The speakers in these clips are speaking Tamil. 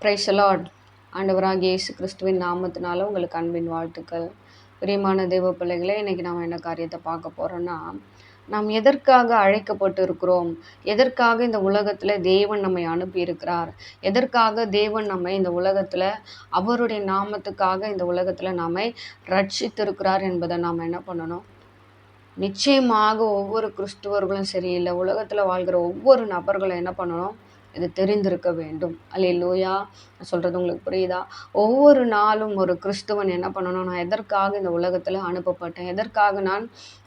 பிரைஸ் ஆண்டவராக இயேசு கிறிஸ்துவின் நாமத்தினால உங்களுக்கு அன்பின் வாழ்த்துக்கள். பிரியமான தேவ பிள்ளைகளே இன்றைக்கி நாம் என்ன காரியத்தை பார்க்க போகிறோன்னா நாம் எதற்காக அழைக்கப்பட்டு இருக்கிறோம் எதற்காக இந்த உலகத்தில் தேவன் நம்மை அனுப்பியிருக்கிறார்? எதற்காக தேவன் நம்மை இந்த உலகத்தில் அவருடைய நாமத்துக்காக இந்த உலகத்தில் நம்மை ரட்சித்திருக்கிறார் என்பதை நாம் என்ன பண்ணணும்? நிச்சயமாக ஒவ்வொரு கிறிஸ்துவர்களும் சரி இல்லை உலகத்தில் வாழ்கிற ஒவ்வொரு நபர்களும் என்ன பண்ணணும்? இது தெரிந்திருக்க வேண்டும். அல்ல லோயா நான் சொல்கிறது உங்களுக்கு புரியுதா? ஒவ்வொரு நாளும் ஒரு கிறிஸ்துவன் என்ன பண்ணணும்? நான் எதற்காக இந்த உலகத்தில் அனுப்பப்பட்டேன்? எதற்காக நான்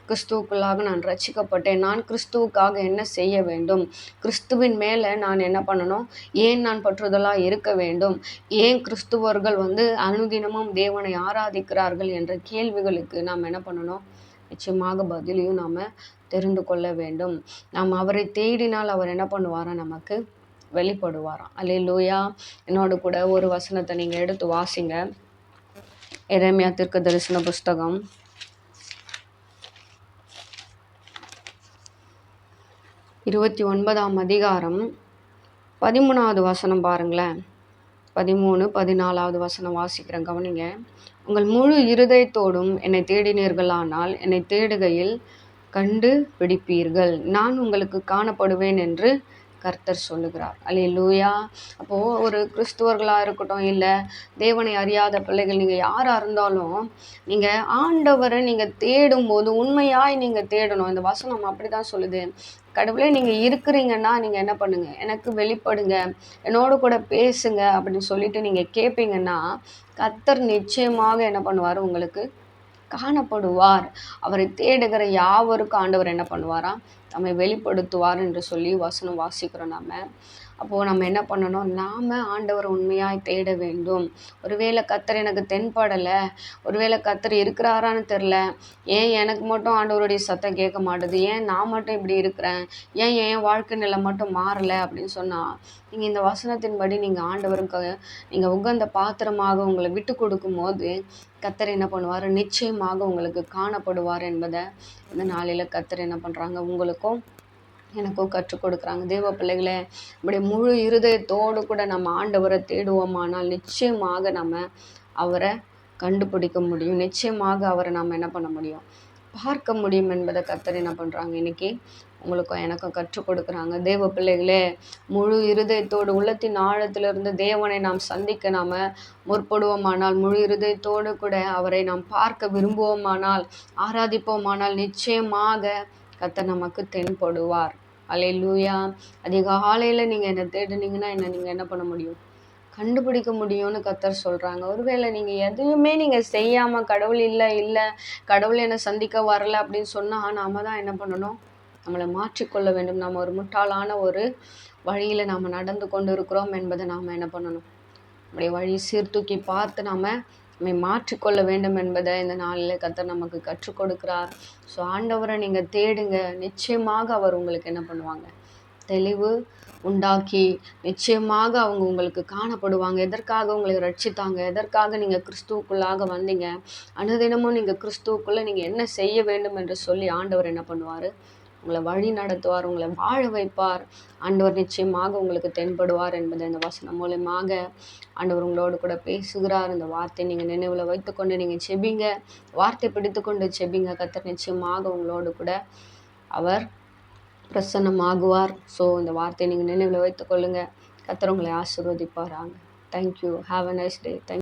கிறிஸ்துவுக்குள்ளாக நான் ரசிக்கப்பட்டேன் நான் கிறிஸ்துவுக்காக என்ன செய்ய வேண்டும்? கிறிஸ்துவின் மேலே நான் என்ன பண்ணணும்? ஏன் நான் பற்றுதலாக இருக்க வேண்டும்? ஏன் கிறிஸ்துவர்கள் வந்து அனுதினமும் தேவனை ஆராதிக்கிறார்கள் என்ற கேள்விகளுக்கு நாம் என்ன பண்ணணும்? நிச்சயமாக பதிலையும் நாம் தெரிந்து கொள்ள வேண்டும். நாம் அவரை தேடினால் அவர் என்ன பண்ணுவாரா நமக்கு? வெளிப்படுவாராம். அல்லே லூயா என்னோட கூட ஒரு வசனத்தை நீங்கள் எடுத்து வாசிங்க. எரேமியா தீர்க்க தரிசன புஸ்தகம். இருபத்தி ஒன்பதாம் அதிகாரம். பதிமூணாவது வசனம் பாருங்களேன். பதிமூணு பதினாலாவது வசனம் வாசிக்கிறேன் கவனிங்க. உங்கள் முழு இருதயத்தோடும் என்னை தேடினீர்களானால் என்னை தேடுகையில் கண்டு பிடிப்பீர்கள் நான் உங்களுக்கு காணப்படுவேன் என்று கர்த்தர் சொல்லுகிறார். அல்ல லூயா அப்போது ஒரு கிறிஸ்துவர்களாக இருக்கட்டும் இல்லை தேவனை அறியாத பிள்ளைகள் நீங்கள் யாராக இருந்தாலும் நீங்கள் ஆண்டவரை நீங்கள் தேடும்போது உண்மையாய் நீங்கள் தேடணும். இந்த வசனம் அப்படி தான் சொல்லுது. கடவுளே நீங்கள் இருக்கிறீங்கன்னா நீங்கள் என்ன பண்ணுங்கள் எனக்கு வெளிப்படுங்க. என்னோட கூட பேசுங்க அப்படின்னு சொல்லிட்டு நீங்கள் கேட்பீங்கன்னா கத்தர் நிச்சயமாக என்ன பண்ணுவார்? உங்களுக்கு காணப்படுவார். அவரை தேடுகிற யாவருக்கும் ஆண்டவர் என்ன பண்ணுவாராம் நம்மை வெளிப்படுத்துவார் என்று சொல்லி வசனம் வாசிக்கிறோம் நாம. அப்போது நம்ம என்ன பண்ணணும்? நாம் ஆண்டவர் உண்மையாக தேட வேண்டும். ஒருவேளை கத்தர் எனக்கு தென்படலை ஒருவேளை கத்தர் இருக்கிறாரான்னு தெரில ஏன் எனக்கு மட்டும் ஆண்டவருடைய சத்தம் கேட்க மாட்டுது? ஏன் நான் மட்டும் இப்படி இருக்கிறேன்? ஏன் என் வாழ்க்கை நிலை மட்டும் மாறலை அப்படின்னு சொன்னால் நீங்கள் இந்த வசனத்தின்படி நீங்கள் ஆண்டவருக்கு நீங்கள் உகந்த பாத்திரமாக உங்களை விட்டு கொடுக்கும் போது கத்தர் என்ன பண்ணுவார்? நிச்சயமாக உங்களுக்கு காணப்படுவார் என்பதை இந்த நாளில் கத்தர் என்ன பண்ணுறாங்க உங்களுக்கு எனக்கும் கற்றுக் கொடுக்குறாங்க. தேவ பிள்ளைகளே இப்படி முழு இருதயத்தோடு கூட நம்ம ஆண்டவரை தேடுவோமானால் நிச்சயமாக நம்ம அவரை கண்டுபிடிக்க முடியும். நிச்சயமாக அவரை நம்ம என்ன பண்ண முடியும்? பார்க்க முடியும் என்பதை கத்தர் என்ன பண்ணுறாங்க இன்றைக்கி உங்களுக்கும் எனக்கும் கற்றுக் கொடுக்குறாங்க. தேவ பிள்ளைகளே முழு இருதயத்தோடு உள்ளத்தின் ஆழத்திலிருந்து தேவனை நாம் சந்திக்க நாம் முற்படுவோமானால் முழு இருதயத்தோடு கூட அவரை நாம் பார்க்க விரும்புவோமானால் ஆராதிப்போமானால் நிச்சயமாக கத்த நமக்கு தென்படுவார். அலை லூயா அதிகாலையில் நீங்கள் என்னை தேடுனீங்கன்னா என்ன நீங்கள் என்ன பண்ண முடியும்? கண்டுபிடிக்க முடியும்னு கத்தர் சொல்கிறாங்க ஒருவேளை நீங்கள் எதுவுமே நீங்கள் செய்யாமல் கடவுள் இல்லை இல்லை கடவுள் என்னை சந்திக்க வரல அப்படின்னு சொன்னால் நாம் தான் என்ன பண்ணணும்? நம்மளை மாற்றிக்கொள்ள வேண்டும். நாம் ஒரு முட்டாளான ஒரு வழியில் நாம் நடந்து கொண்டு இருக்கிறோம் என்பதை நாம் என்ன பண்ணணும்? நம்முடைய வழி சீர்தூக்கி பார்த்து நாம் நம்மை மாற்றிக்கொள்ள வேண்டும் என்பதை இந்த நாளில் கத்தர் நமக்கு கற்றுக் கொடுக்கிறார். ஸோ ஆண்டவரை நீங்கள் தேடுங்க. நிச்சயமாக அவர் உங்களுக்கு என்ன பண்ணுவாங்க? தெளிவு உண்டாக்கி நிச்சயமாக அவங்க உங்களுக்கு காணப்படுவாங்க. எதற்காக உங்களை ரட்சித்தாங்க? எதற்காக நீங்கள் கிறிஸ்துவுக்குள்ளாக வந்தீங்க? அனுதினமும் நீங்கள் கிறிஸ்துவுக்குள்ளே நீங்கள் என்ன செய்ய வேண்டும் என்று சொல்லி ஆண்டவர் என்ன பண்ணுவார்? உங்களை வழி நடத்துவார் உங்களை வாழ வைப்பார். ஆண்டவர் நிச்சயமாக உங்களுக்கு தென்படுவார் என்பதை இந்த வசனம் மூலயமாக ஆண்டவர் உங்களோடு கூட பேசுகிறார். இந்த வார்த்தை நீங்கள் நினைவில் வைத்துக்கொண்டு நீங்கள் செபிங்க வார்த்தை பிடித்துக்கொண்டு செபிங்க கத்தர் நிச்சயமாக உங்களோடு கூட அவர் பிரசன்னமாகுவார். ஸோ இந்த வார்த்தையை நீங்கள் நினைவில் வைத்துக்கொள்ளுங்கள் கத்தர் உங்களை ஆசிர்வதிப்பாராங்க thank you have a nice day thank